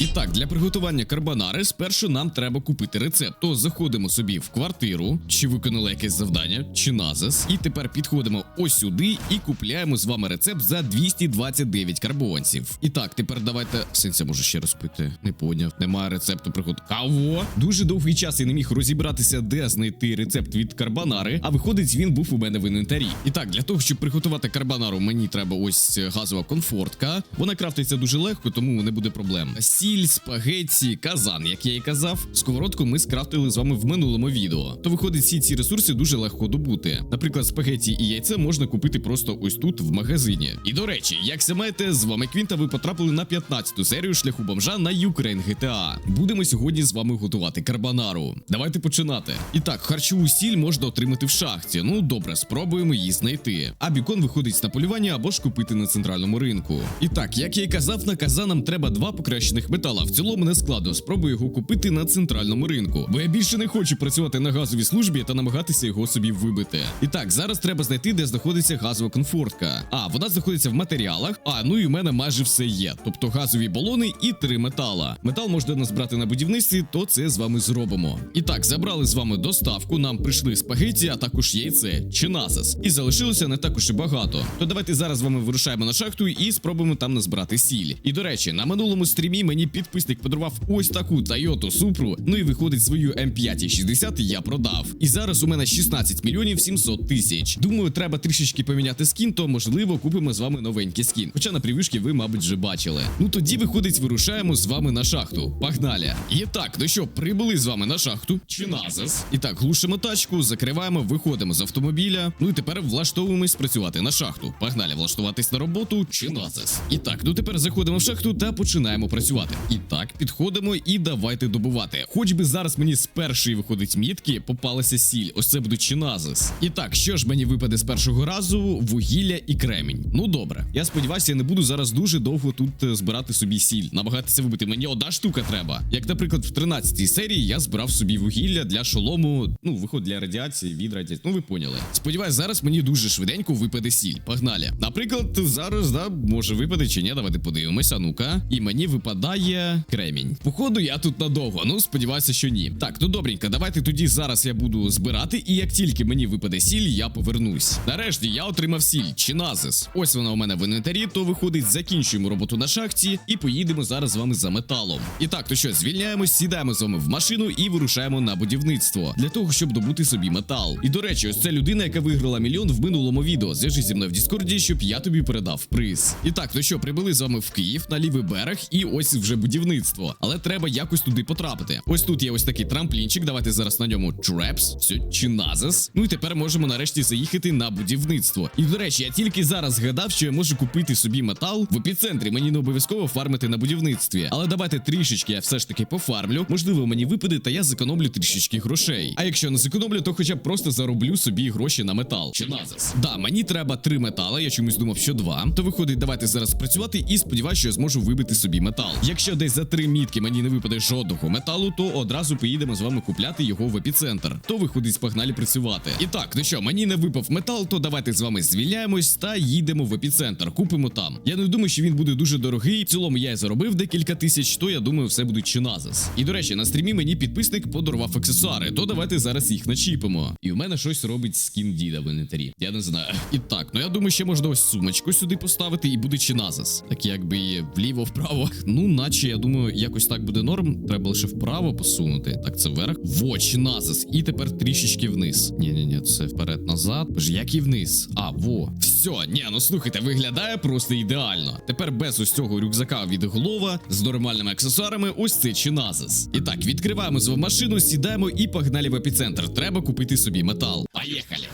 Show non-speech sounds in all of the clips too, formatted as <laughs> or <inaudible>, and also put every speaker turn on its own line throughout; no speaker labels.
І так, для приготування карбонари спершу нам треба купити рецепт. То заходимо собі в квартиру, чи виконали якесь завдання, чи назис. І тепер підходимо ось сюди і купляємо з вами рецепт за 229 карбонців. І так, тепер давайте. Сенця може ще раз пити. Не поняв. Немає рецепту пригод. Кого? Дуже довгий час я не міг розібратися, де знайти рецепт від карбонари, а виходить, він був у мене в інвентарі. І так, для того, щоб приготувати карбонару, мені треба ось газова комфортка. Вона крафтиться дуже легко, тому не буде проблем. Сіль, спагетті, казан, як я і казав. Сковородку ми скрафтили з вами в минулому відео. То виходить, всі ці ресурси дуже легко добути. Наприклад, спагетті і яйце можна купити просто ось тут в магазині. І до речі, як все маєте, з вами Квінта, ви потрапили на 15-ту серію шляху бомжа на Ukraine GTA. Будемо сьогодні з вами готувати карбонару. Давайте починати. І так, харчову сіль можна отримати в шахті. Ну добре, спробуємо її знайти. А бікон виходить на полювання або ж купити на центральному ринку. І так, як я й казав, на казан нам треба два покращених метала. В цілому не складно. Спробую його купити на центральному ринку. Бо я більше не хочу працювати на газовій службі та намагатися його собі вибити. І так, зараз треба знайти, де знаходиться газова комфортка. А вона знаходиться в матеріалах. А ну і в мене майже все є. Тобто газові балони і три метала. Метал можна назбирати на будівництві, то це з вами зробимо. І так, забрали з вами доставку. Нам прийшли спагеті, а також яйце чи насас. І залишилося не також і багато. То давайте зараз з вами вирушаємо на шахту і спробуємо там назбирати сіль. І до речі, на минулому стрімі мені підписник подарував ось таку Toyota Supra. Ну і виходить свою М560 я продав. І зараз у мене 16 мільйонів 700 тисяч. Думаю, треба трішечки поміняти скін, то можливо купимо з вами новенький скін. Хоча на привішки ви, мабуть, вже бачили. Ну тоді виходить, вирушаємо з вами на шахту. Погнали! І так, ну що, прибули з вами на шахту чи назас. І так, глушимо тачку, закриваємо, виходимо з автомобіля. Ну і тепер влаштовуємось працювати на шахту. Погнали, влаштуватись на роботу чи назас. І так, ну тепер заходимо в шахту та починаємо працювати. І так, підходимо і давайте добувати. Хоч би зараз мені з першої виходить мітки, попалася сіль. Ось це буде чиназис. І так, що ж мені випаде з першого разу? Вугілля і кремінь. Ну добре. Я сподіваюся, я не буду зараз дуже довго тут е, збирати собі сіль. Намагатися вибити мені одна штука треба. Як, наприклад, в 13-й серії я збирав собі вугілля для шолому, ну, виход для радіації, від радіації. Ну, ви поняли. Сподіваюсь, зараз мені дуже швиденько випаде сіль. Погнали. Наприклад, зараз, да, може випаде чи ні, давайте подивимося. Ну-ка. І мені випадає кремінь. Походу, я тут надовго. Ну, сподіваюся, що ні. Так, ну добренько, давайте тоді зараз я буду збирати, і як тільки мені випаде сіль, я повернусь. Нарешті я отримав сіль, чиназис. Ось вона у мене в інвентарі, то виходить, закінчуємо роботу на шахті і поїдемо зараз з вами за металом. І так, то що, звільняємось, сідаємо з вами в машину і вирушаємо на будівництво для того, щоб добути собі метал. І до речі, ось це людина, яка виграла мільйон в минулому відео. Зв'яжись зі мною в Діскорді, щоб я тобі передав приз. І так, то що, прибули з вами в Київ на лівий берег, і ось вже будівництво. Але треба якось туди потрапити. Ось тут є ось такий трамплінчик. Давайте зараз на ньому трепс, чи назис. Ну і тепер можемо нарешті заїхати на будівництво. І до речі, я тільки зараз згадав, що я можу купити собі метал в епіцентрі. Мені не обов'язково фармити на будівництві. Але давайте трішечки я все ж таки пофармлю. Можливо, мені випаде, та я зекономлю трішечки грошей. А якщо не зекономлю, то хоча б просто зароблю собі гроші на метал. Чи назис. Да, мені треба три метала. Я чомусь думав, що два. То виходить, давайте зараз працювати і сподіваюся, що я зможу вибити собі метал. Якщо десь за три мітки мені не випаде жодного металу, то одразу поїдемо з вами купляти його в епіцентр. То виходить, погнали працювати. І так, ну що, мені не випав метал, то давайте з вами звільняємось та їдемо в епіцентр. Купимо там. Я не думаю, що він буде дуже дорогий. В цілому я й заробив декілька тисяч, то я думаю, все буде чиназис. І до речі, на стрімі мені підписник подарував аксесуари, то давайте зараз їх начіпимо. І у мене щось робить скін діда в інвентарі. Я не знаю. І так, ну я думаю, ще можна ось сумочку сюди поставити і буде чиназис. Так якби і вліво-вправо. Ну, наче я думаю, якось так буде норм. Треба лише вправо посунути. Так, це вверх. Во, чиназис. І тепер трішечки вниз. Ні, ні, ні, це вперед назад. Боже, як і вниз. А, во. Все, ні, ну слухайте, виглядає просто ідеально. Тепер без ось цього рюкзака від голова з нормальними аксесуарами. Ось це чиназис. І так, відкриваємо свою машину, сідаємо і погнали в епіцентр. Треба купити собі метал. Поїхали.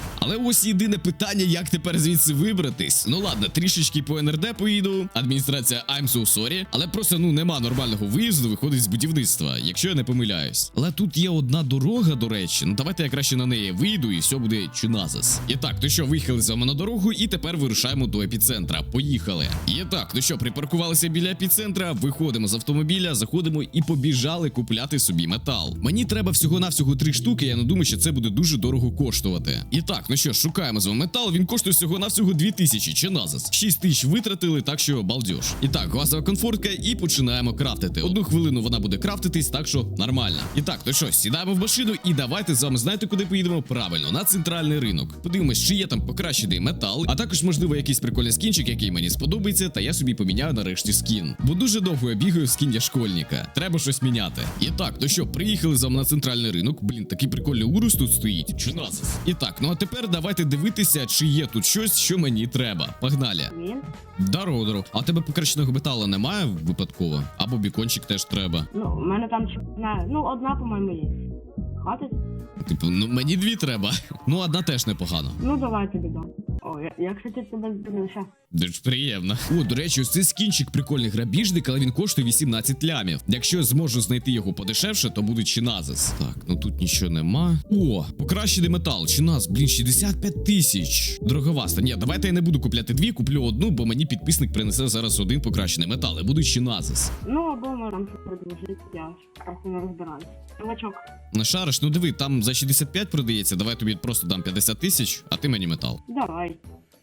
Ось єдине питання, як тепер звідси вибратись. Ну ладно, трішечки по НРД поїду. Адміністрація I'm so sorry. Але просто ну нема нормального виїзду, виходить з будівництва, якщо я не помиляюсь. Але тут є одна дорога, до речі. Ну давайте я краще на неї вийду і все буде чуназис. І так, то що, виїхали з вами на дорогу, і тепер вирушаємо до епіцентра. Поїхали. І так, ну що, припаркувалися біля епіцентра, виходимо з автомобіля, заходимо і побіжали купляти собі метал. Мені треба всього-навсього три штуки. Я не думаю, що це буде дуже дорого коштувати. І так, ну ну що, шукаємо з вами метал. Він коштує всього на всього 2000 чи назас. 6 тисяч витратили, так що балдеж. І так, газова комфортка, і починаємо крафтити. Одну хвилину вона буде крафтитись, так що нормально. І так, ну що, сідаємо в машину і давайте з вами знаєте, куди поїдемо? Правильно, на центральний ринок. Подивимось, чи є там покращений метал, а також, можливо, якийсь прикольний скінчик, який мені сподобається, та я собі поміняю нарешті скін. Бо дуже довго я бігаю в скін школьника. Треба щось міняти. І так, ну що, приїхали з вами на центральний ринок. Блін, такий прикольний урус тут стоїть. Чи назис? І так, ну а тепер давайте дивитися, чи є тут щось, що мені треба. Погнали.
Ні.
Дару, даро. А тебе покращеного металу немає випадково? Або бікончик теж треба.
Ну, у мене там чи не, ну, одна, по-моєму, є. Хватить?
Типу, ну мені дві треба. <laughs> Ну, одна теж непогано.
Ну, давай тобі дам. О, я, я кстати, тебе ще.
Дуже приємно. О, до речі, ось цей скінчик прикольний грабіжник, але він коштує 18 лямів. Якщо я зможу знайти його подешевше, то буде чиназис. Так, ну тут нічого нема. О, покращений метал. Чиназ, блін, 65 тисяч. Дороговаста. Ні, давайте я не буду купляти дві, куплю одну, бо мені підписник принесе зараз один покращений метал, і буде чиназис.
Ну, або щось продовжити, я просто не розбираюсь. Чувачок,
Не шариш, ну диви, там за 65 продається. Давай тобі просто дам 50 тисяч, а ти мені метал.
давай.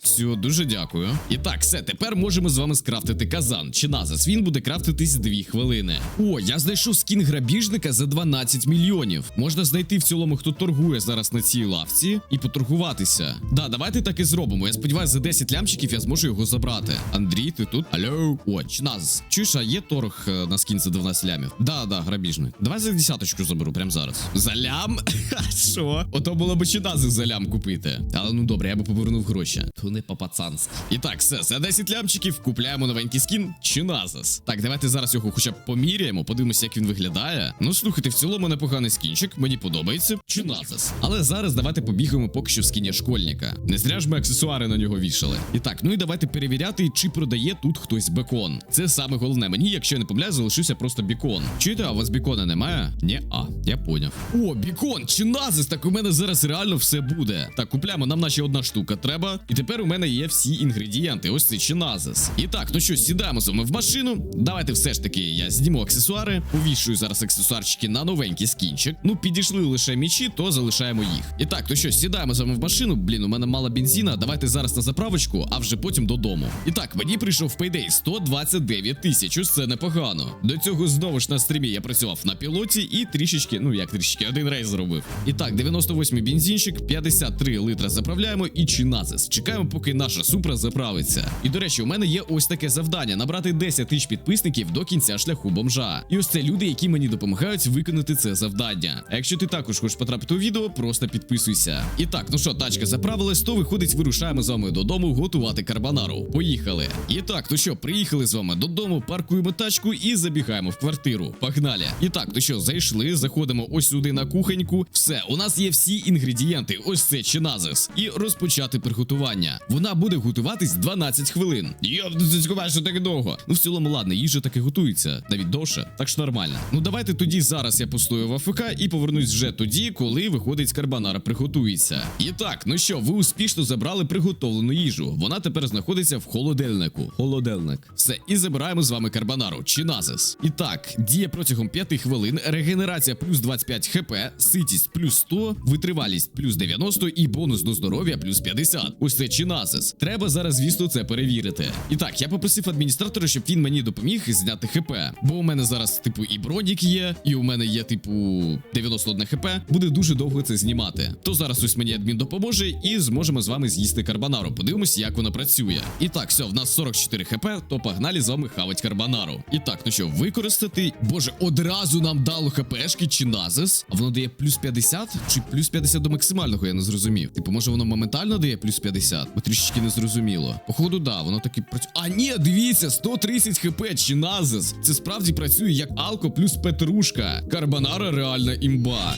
Все, дуже дякую. І так, все, тепер можемо з вами скрафтити казан. Чи назас. Він буде крафтитись 2 хвилини. О, я знайшов скін грабіжника за 12 мільйонів. Можна знайти в цілому, хто торгує зараз на цій лавці, і поторгуватися. Да, давайте так і зробимо. Я сподіваюся, за 10 лямчиків я зможу його забрати. Андрій, ти тут? Алло. О, чи назас. Чуєш, а є торг е, на скін за 12 лямів? Да, да, грабіжник. Давай за десяточку заберу прямо зараз. За лям? <laughs> Що? Ото було б чи за лям купити. Але ну добре, я би повернув гроші. То не по-пацанськи. І так, все, за 10 лямчиків купляємо новенький скін Чиназас. Так, давайте зараз його хоча б поміряємо, подивимося, як він виглядає. Ну слухайте, в цілому непоганий скінчик, мені подобається. Чиназас. Але зараз давайте побігаємо поки що в скіні школьника. Не зря ж ми аксесуари на нього вішали. І так, ну і давайте перевіряти, чи продає тут хтось бекон. Це саме головне. Мені, якщо я не помиляю, залишився просто бікон. Чуєте, а у вас бікона немає? Ні, а, я поняв. О, бікон! Чиназис! Так у мене зараз реально все буде. Так, купляємо, нам наче одна штука треба. І тепер у мене є всі інгредієнти. Ось це чиназис. І так, ну що, сідаємо з вами в машину. Давайте все ж таки я зніму аксесуари, повішую зараз аксесуарчики на новенький скінчик. Ну, підійшли лише мічі, то залишаємо їх. І так, ну що, сідаємо з вами в машину. Блін, у мене мало бензина. Давайте зараз на заправочку, а вже потім додому. І так, мені прийшов Payday 129 тисяч. Це непогано. До цього знову ж на стрімі я працював на пілоті і трішечки, ну як трішечки, один рейс зробив. І так, 98 бензинчик, 53 литра заправляємо і чиназис. Чекаємо, поки наша супра заправиться. І до речі, у мене є ось таке завдання: набрати 10 тисяч підписників до кінця шляху бомжа. І ось це люди, які мені допомагають виконати це завдання. А якщо ти також хочеш потрапити у відео, просто підписуйся. І так, ну що, тачка заправилась, то виходить, вирушаємо з вами додому готувати карбонару. Поїхали. І так, ну що, приїхали з вами додому, паркуємо тачку і забігаємо в квартиру. Погнали. І так, ну що, зайшли, заходимо ось сюди на кухоньку. Все, у нас є всі інгредієнти. Ось це чиназис. І розпочати приготування. Вона буде готуватись 12 хвилин. Ну це що так довго. Ну в цілому, ладно, їжа таки готується, навіть довше, так що нормально. Ну давайте тоді зараз я постою в АФК і повернусь вже тоді, коли виходить карбонара, приготується. І так, ну що, ви успішно забрали приготовлену їжу. Вона тепер знаходиться в холодильнику. Холодильник. Все, і забираємо з вами карбонару чи назис. І так, діє протягом 5 хвилин, регенерація плюс 25 хп, ситість плюс 100, витривалість плюс 90 і бонус до здоров'я плюс 50. Ось це чиназис. Треба зараз, звісно, це перевірити. І так, я попросив адміністратора, щоб він мені допоміг зняти хп. Бо у мене зараз, типу, і бронік є, і у мене є, типу, 91 хп. Буде дуже довго це знімати. То зараз ось мені адмін допоможе і зможемо з вами з'їсти карбонару. Подивимось, як вона працює. І так, все, в нас 44 хп, то погнали з вами хавать карбонару. І так, ну що, використати. Боже, одразу нам дало хпшки чи назис. А воно дає плюс 50 чи плюс 50 до максимального, я не зрозумів. Типу, може воно моментально дає плюс 50? Бо трішечки не зрозуміло. Походу, да, воно таки працює. А ні, дивіться, 130 хп чи назис. Це справді працює як алко плюс петрушка. Карбонара реальна імба.